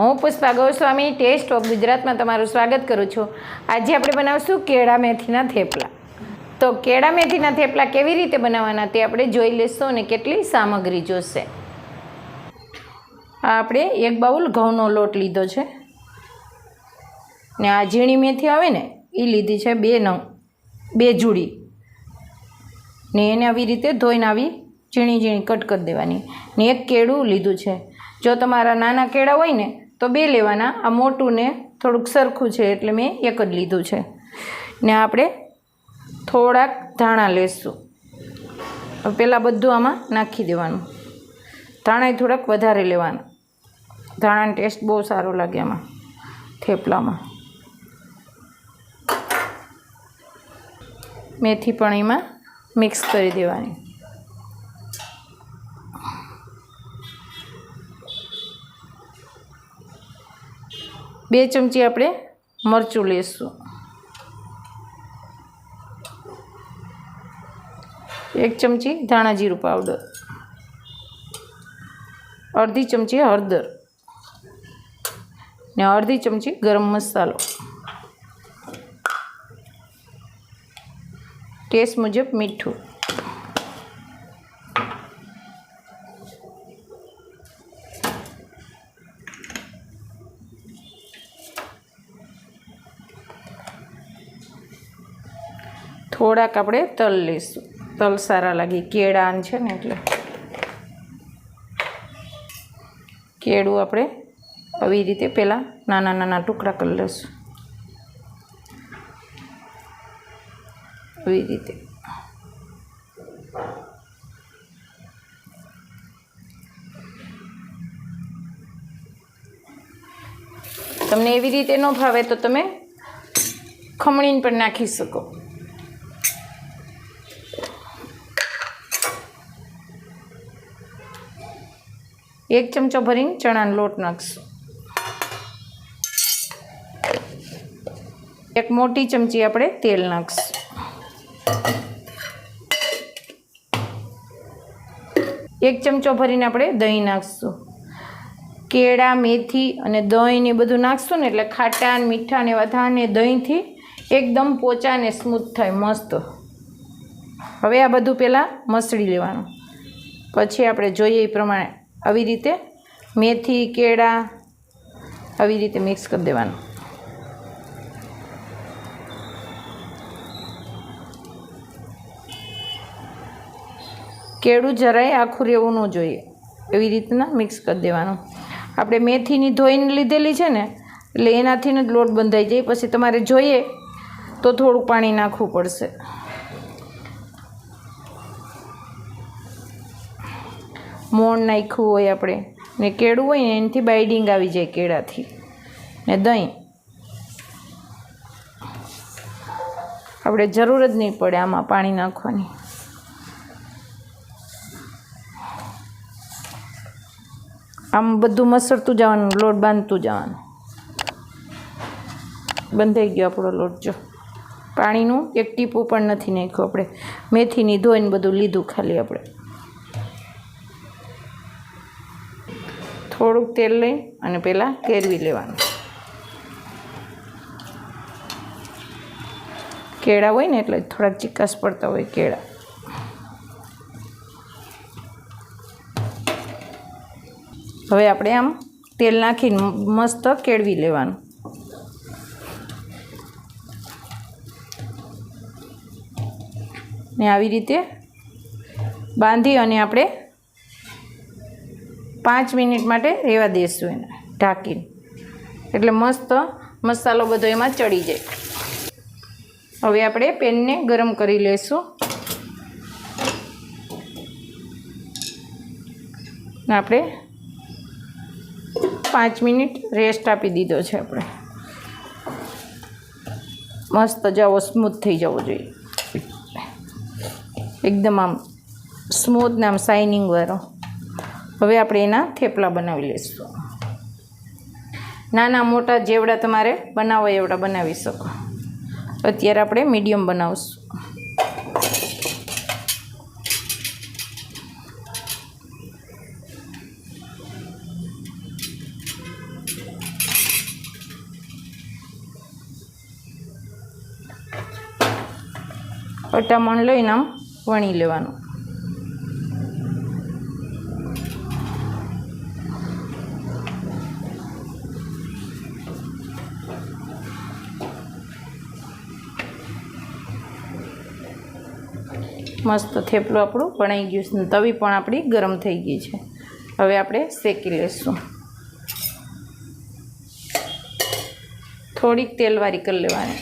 હું Pushpa Goswami test of ગુજરાતમાં તમારું સ્વાગત કરું છું. આજે આપણે બનાવશું કેળા મેથીના થેપલા. તો કેળા મેથીના થેપલા કેવી રીતે બનાવવાના તે આપણે જોઈ લઈશું અને કેટલી સામગ્રી જોશે. આ આપણે એક બાઉલ ઘઉંનો લોટ લીધો છે. ને આ ઝીણી મેથી આવે ને એ લીધી છે બે નવ બે જુડી. ને એને આવી રીતે ધોઈને આવી ઝીણી ઝીણી કટ કરી દેવાની. ને એક કેળું લીધું છે. જો તમારા નાના કેળા હોય ને તો બે લેવાના. આ મોટું ને થોડુંક સરખું છે એટલે મેં એક જ લીધું છે. ને આપણે થોડાક ધાણા લેશું. પહેલાં બધું આમાં નાખી દેવાનું. ધાણા થોડાક વધારે લેવાના. ધાણાનો ટેસ્ટ બહુ સારો લાગે આમાં, થેપલામાં. મેથી પણ એમાં મિક્સ કરી દેવાની. બે ચમચી આપણે મરચું લેશું. એક ચમચી ધાણા જીરું પાવડર અડધી ચમચી હળદર. ને અડધી ચમચી ગરમ મસાલો. ટેસ્ટ મુજબ મીઠું. થોડાક આપણે તલ લઈશું. તલ સારા લાગે. કેળાન છે ને એટલે. કેળું આપણે આવી રીતે પહેલાં નાના નાના ટુકડા કરી લઈશું. આવી રીતે. તમને એવી રીતે ન ભાવે તો તમે ખમણીને પણ નાખી શકો. એક ચમચો ભરીને ચણાનો લોટ નાખશું. એક મોટી ચમચી આપણે તેલ નાખશું. એક ચમચો ભરીને આપણે દહીં નાખશું. કેળા, મેથી અને દહીં ને બધું નાખશું ને એટલે ખાટા ને મીઠા ને બધા ને દહીંથી એકદમ પોચા ને સ્મૂથ થાય, મસ્ત. હવે આ બધું પહેલાં મસળી લેવાનું. પછી આપણે જોઈએ એ પ્રમાણે. આવી રીતે મેથી, કેળા આવી રીતે મિક્સ કરી દેવાનું. કેળું જરાય આખું રહેવું ન જોઈએ. એવી રીતના મિક્સ કરી દેવાનું. આપણે મેથીની ધોઈને લીધેલી છે ને, એટલે એનાથી જ લોટ બંધાઈ જાય. પછી તમારે જોઈએ તો થોડું પાણી નાખવું પડશે. મોણ નાખ્યું હોય આપણે. ને કેળું હોય ને એનાથી બાઇડિંગ આવી જાય કેળાથી. ને દહીં. આપણે જરૂર જ નહીં પડે આમાં પાણી નાખવાની. આમ બધું મસરતું જવાનું, લોટ બાંધતું જવાનું. બંધાઈ ગયો આપણો લોટ જો. પાણીનું એક ટીપું પણ નથી નાખ્યું આપણે. મેથીની ધોઈને બધું લીધું ખાલી આપણે થોડુંક તેલ લઈ અને પહેલાં કેળવી લેવાનું. કેળા હોય ને એટલે થોડાક ચીકાશ પડતા હોય કેળા. હવે આપણે આમ તેલ નાખીને મસ્ત કેળવી લેવાનું. ને આવી રીતે બાંધી અને આપણે પાંચ મિનિટ માટે રહેવા દઈશું એને ઢાંકીને. એટલે મસ્ત મસાલો બધો એમાં ચડી જાય. હવે આપણે પેનને ગરમ કરી લઈશું આપણે પાંચ મિનિટ રેસ્ટ આપી દીધો છે આપણે. મસ્ત જાવો સ્મૂથ થઈ જવો જોઈએ. એકદમ આમ સ્મૂથ ને આમ શાઇનિંગ વાળો. હવે આપણે એના થેપલા બનાવી લઈશું. નાના મોટા જેવડા તમારે બનાવવા એવડા બનાવી શકો. અત્યારે આપણે મીડિયમ બનાવશું. અટામણ લઈને આમ વણી લેવાનું. મસ્ત થેપલું આપણું વણાઈ ગયું છે ને તવી પણ આપણી ગરમ થઈ ગઈ છે. હવે આપણે શેકી લઈશું થોડીક તેલવારી કરી લેવાની.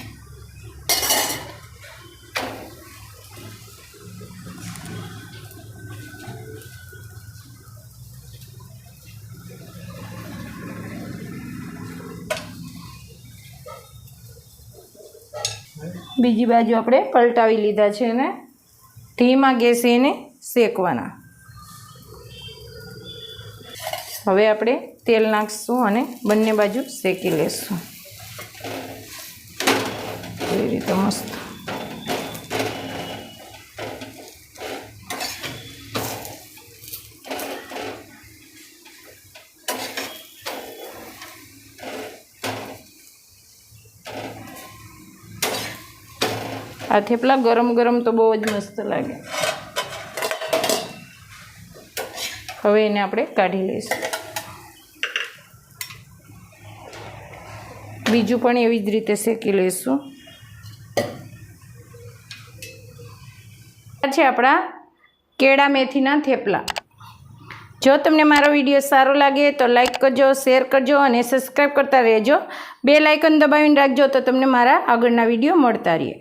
બીજી બાજુ આપણે પલટાવી લીધા છે અને ધીમા ગેસે એને શેકવાના. હવે આપણે તેલ નાખીશું અને બંને બાજુ શેકી લેશું. એવી રીતે મસ્ત. આ થેપલા ગરમ ગરમ તો બહુ જ મસ્ત લાગે. હવે એને આપણે કાઢી લઈશું. બીજું પણ એવી જ રીતે શેકી લઈશું. આ છે આપણા કેળા મેથીના થેપલા. જો તમને મારો વીડિયો સારો લાગે તો લાઈક કરજો, શેર કરજો અને સબસ્ક્રાઈબ કરતા રહેજો. બે લાઇકન દબાવીને રાખજો તો તમને મારા આગળના વીડિયો મળતા રહે